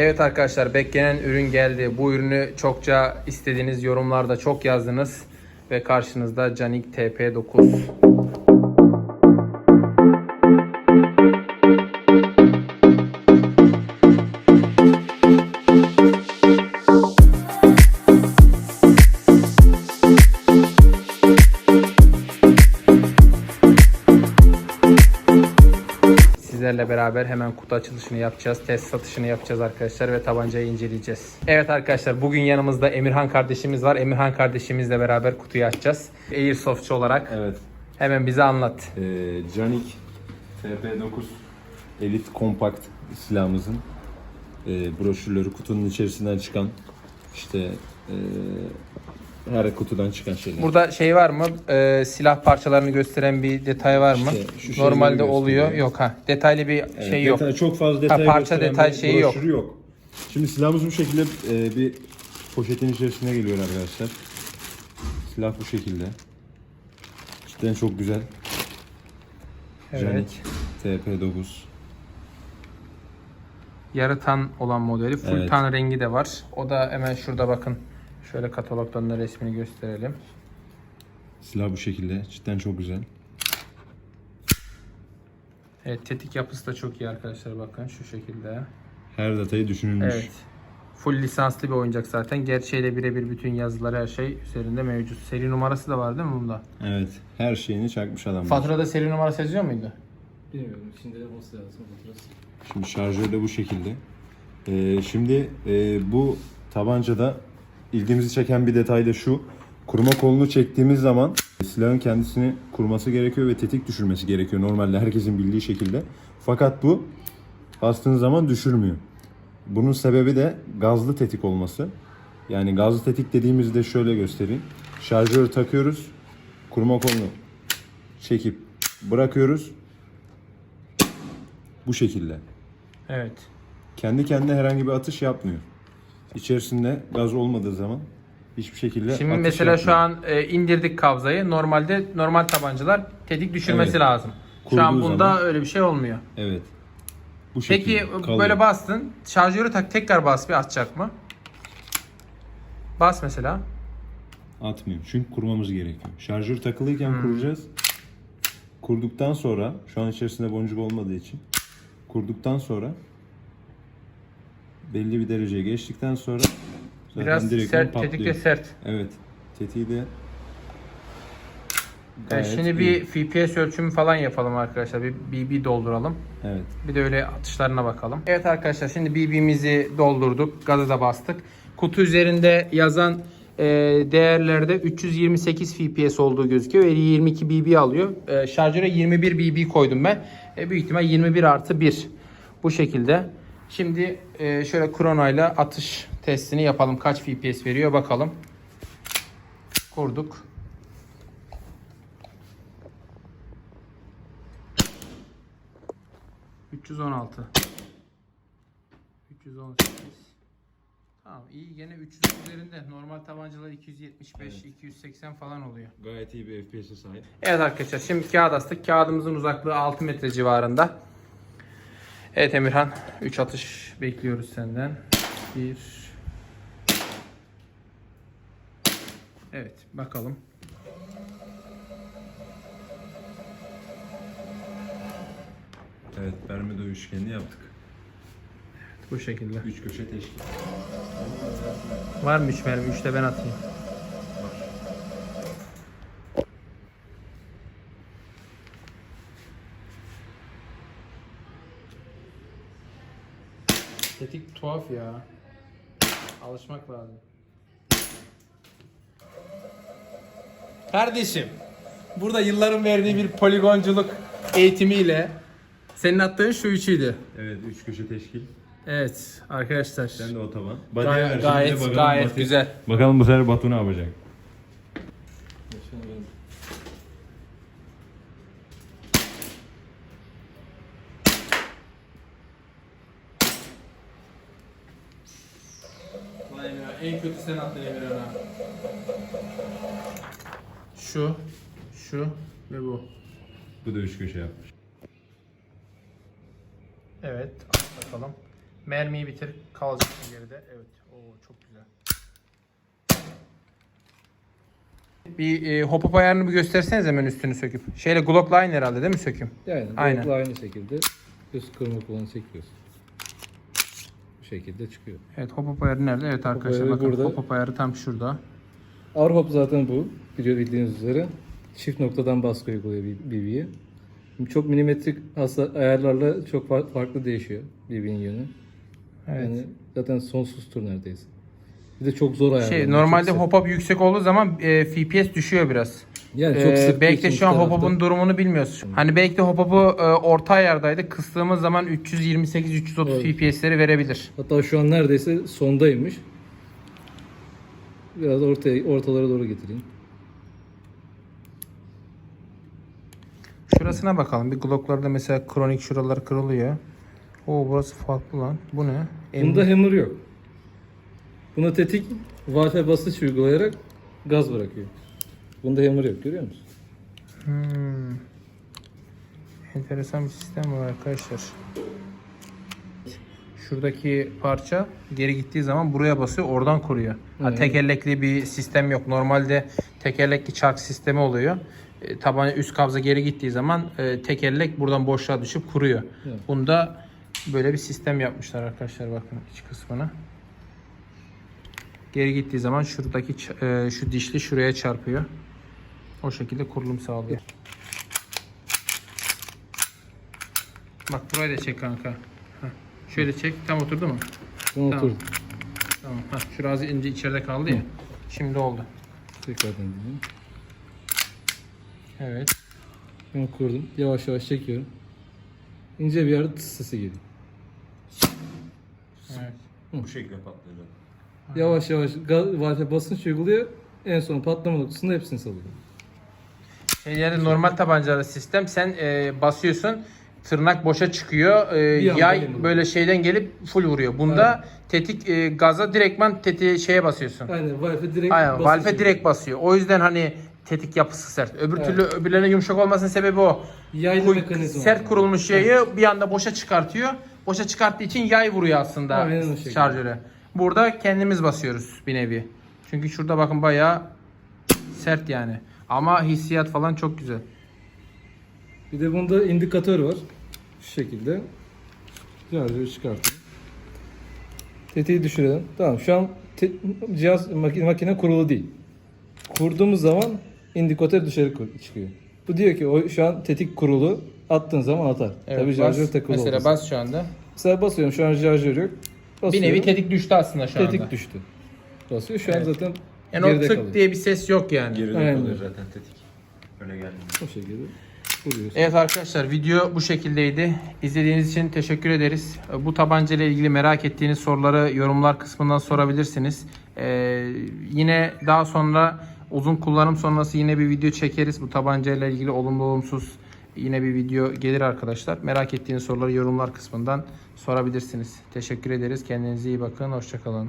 Evet arkadaşlar beklenen ürün geldi. Bu ürünü çokça istediğiniz yorumlarda çok yazdınız. Ve karşınızda Canik TP9. Beraber hemen kutu açılışını yapacağız. Test satışını yapacağız arkadaşlar ve tabancayı inceleyeceğiz. Evet arkadaşlar bugün yanımızda Emirhan kardeşimiz var. Emirhan kardeşimizle beraber kutuyu açacağız. Airsoftçu olarak Evet. hemen bize anlat. Ee, Canik TP9 Elite Compact silahımızın e, broşürleri kutunun içerisinden çıkan işte e, her kutudan çıkan şeyler. Burada şey var mı? Ee, silah parçalarını gösteren bir detay var mı? İşte şu şeyleri Normalde gösteriyor. oluyor. Yok ha. Detaylı bir Evet, şey yok. detay- çok fazla detay parça gösteren detay bir şeyi yok. broşürü yok. Şimdi silahımız bu şekilde e, bir poşetin içerisine geliyor arkadaşlar. Silah bu şekilde. Cidden çok güzel. Evet. Canik TP9. Yarı tan olan modeli. Full Evet. tan rengi de var. O da hemen şurada bakın. Şöyle katalogdan da resmini gösterelim. Silah bu şekilde. Cidden çok güzel. Evet tetik yapısı da çok iyi arkadaşlar bakın şu şekilde. Her detayı düşünülmüş. Evet. Full lisanslı bir oyuncak zaten. Gerçeğiyle birebir bütün yazılar her şey üzerinde mevcut. Seri numarası da var değil mi bunda? Evet. Her şeyini çakmış adamlar. Faturada seri numarası yazıyor muydu? Bilmiyorum. Şimdi de olsa lazım faturası. Şimdi şarjör de bu şekilde. Ee, şimdi e, bu tabancada ilgimizi çeken bir detay da şu. Kurma kolunu çektiğimiz zaman silahın kendisini kurması gerekiyor ve tetik düşürmesi gerekiyor normalde herkesin bildiği şekilde. Fakat bu bastığınız zaman düşürmüyor. Bunun sebebi de gazlı tetik olması. Yani gazlı tetik dediğimizde şöyle göstereyim. Şarjörü takıyoruz. Kurma kolunu çekip bırakıyoruz. Bu şekilde. Evet. Kendi kendine herhangi bir atış yapmıyor. İçerisinde gaz olmadığı zaman hiçbir şekilde Şimdi mesela şu yapmıyor. an e, indirdik kabzayı. Normalde normal tabancalar tetik düşürmesi Evet. lazım. Şu Kurduğu an bunda zaman- öyle bir şey olmuyor. Evet. Bu şekilde Peki kalıyor. böyle bastın. Şarjörü tak tekrar bas bir atacak mı? Bas mesela. atmıyor. Çünkü kurmamız gerekiyor. Şarjör takılıyken Hmm. kuracağız. Kurduktan sonra şu an içerisinde boncuk olmadığı için kurduktan sonra belli bir dereceye geçtikten sonra zaten Biraz direktman sert, tetik de sert. Evet. Tetiği de Evet, gayet şimdi iyi. bir FPS ölçümü falan yapalım arkadaşlar. Bir BB dolduralım. Evet. Bir de öyle atışlarına bakalım. Evet arkadaşlar şimdi BB'mizi doldurduk. Gazı da bastık. Kutu üzerinde yazan e, değerlerde 328 FPS olduğu gözüküyor ve 22 BB alıyor. E, şarjöre 21 BB koydum ben. E, büyük ihtimal 21 artı 1 bu şekilde. Şimdi e, şöyle kronoyla atış testini yapalım. Kaç FPS veriyor bakalım. Kurduk. ...316... 318... Tamam iyi gene 300 üzerinde. Normal tabancalar 275, 280 falan oluyor. Gayet iyi bir FPS'e sahip. Evet arkadaşlar şimdi kağıt astık. Kağıdımızın uzaklığı 6 metre civarında. Evet Emirhan 3 atış bekliyoruz senden. 1 Evet bakalım. Evet, Bermuda üçgenini yaptık. Bu şekilde. Üç köşe teşkil. Var mı 3 mermi? 3 de ben atayım. Tetik tuhaf ya. Alışmak lazım. Kardeşim, burada yılların verdiği bir poligonculuk eğitimiyle senin attığın şu üçüydü. Evet, üç köşe teşkil. Evet arkadaşlar. Sen de o taban. Gay- gayet gayet güzel. Bakalım bu sefer Batu ne yapacak? En kötü sen attın Emirhan ha. Şu, şu ve bu. Bu da üç köşe yapmış. Evet, bakalım. Mermiyi bitir kalacak geride. Evet. Oo çok güzel. Bir e, hop hop ayarını bir gösterseniz hemen üstünü söküp. Şeyle Glock'la aynı herhalde değil mi söküm? Yani Aynen. Aynen. aynı şekilde üst kırma kolunu çekiyorsun. Şekilde çıkıyor. Evet hop hop ayarı nerede? Evet arkadaşlar ayarı bakın burada. hop hop ayarı tam şurada. Ağır hop zaten bu. Biliyor bildiğiniz üzere. Çift noktadan baskı uyguluyor BB'ye. Çok milimetrik ayarlarla çok fa- farklı değişiyor BB'nin yönü. Evet. Yani zaten sonsuz tur neredeyse. Bir de çok zor ayarlar. Şey normalde hop hop yüksek olduğu zaman e, FPS düşüyor biraz. yani çok Ee, sık belki de şu an hop tarafta- hop'un durumunu bilmiyoruz. Hani belki de hop e, orta ayardaydı. Kıstığımız zaman 328-330 Evet. FPS'leri verebilir. Hatta şu an neredeyse sondaymış. Biraz ortaya ortalara doğru getireyim. Şurasına bakalım. Bir Glock'larda mesela kronik şuralar kırılıyor. Oo burası farklı lan. Bu ne? Bunda hammer yok. Buna tetik Wi-Fi basınç uygulayarak gaz bırakıyor. Bunda hammer yok görüyor musun? Hmm. Enteresan bir sistem var arkadaşlar. Şuradaki parça geri gittiği zaman buraya basıyor, oradan koruyor. Ha, Evet. tekerlekli bir sistem yok. Normalde tekerlekli çark sistemi oluyor. E, tabanı üst kabza geri gittiği zaman e, tekerlek buradan boşluğa düşüp kuruyor. Evet. Bunda böyle bir sistem yapmışlar arkadaşlar bakın iç kısmına. Geri gittiği zaman şuradaki e, şu dişli şuraya çarpıyor. O şekilde kurulum sağlıyor. Bak burayı da çek kanka. Heh. Şöyle çek. Tam oturdu mu? Tamam. Tamam. oturdu. Tamam. Heh. Şurası ince içeride kaldı ya. Şimdi oldu. Tekrardan dinleyelim. Evet. Ben kurdum. Yavaş yavaş çekiyorum. İnce bir yerde tıs sesi geliyor. Evet. Bu şekilde patlayacak. Yavaş yavaş Wi-Fi basınç uyguluyor. En son patlama noktasında hepsini salıyor. Şeylerde normal tabancalı sistem sen e, basıyorsun tırnak boşa çıkıyor. E, Bir anda yay böyle şeyden gelip full vuruyor. Bunda tetik e, gaza direktman tetiğe şeye basıyorsun. Aynen Wi-Fi direkt Aynen basınç valve direkt basıyor. O yüzden hani tetik yapısı sert. Öbür Evet. türlü öbürlerine yumuşak olmasının sebebi o. Yaylı Kuy- mekanizma. sert kurulmuş yayı bir anda boşa çıkartıyor. Boşa çıkarttığı için yay vuruyor aslında Aynen o şekilde. şarjöre. Burada kendimiz basıyoruz bir nevi. Çünkü şurada bakın bayağı sert yani. Ama hissiyat falan çok güzel. Bir de bunda indikatör var. Şu şekilde. Şarjörü çıkartıyorum. Tetiği düşürelim. Tamam şu an cihaz makine, makine kurulu değil. Kurduğumuz zaman indikatör dışarı çıkıyor. Bu diyor ki o şu an tetik kurulu. Attığın zaman atar. Tabii şarjör bas, takılı Mesela olmasın. bas şu anda. Mesela basıyorum şu an şarjör yok. Bir Basıyorum. nevi tetik düştü aslında şu tetik anda. düştü. Basıyor şu an Evet. zaten Yani o geride tık kalıyor. diye bir ses yok yani. Geride Aynen. kalıyor zaten tetik. Öne geldi. O şekilde vuruyorsun. Evet arkadaşlar video bu şekildeydi. İzlediğiniz için teşekkür ederiz. Bu tabanca ile ilgili merak ettiğiniz soruları yorumlar kısmından sorabilirsiniz. Ee, yine daha sonra uzun kullanım sonrası yine bir video çekeriz. Bu tabanca ile ilgili olumlu olumsuz yine bir video gelir arkadaşlar. Merak ettiğiniz soruları yorumlar kısmından sorabilirsiniz. Teşekkür ederiz. Kendinize iyi bakın. Hoşçakalın.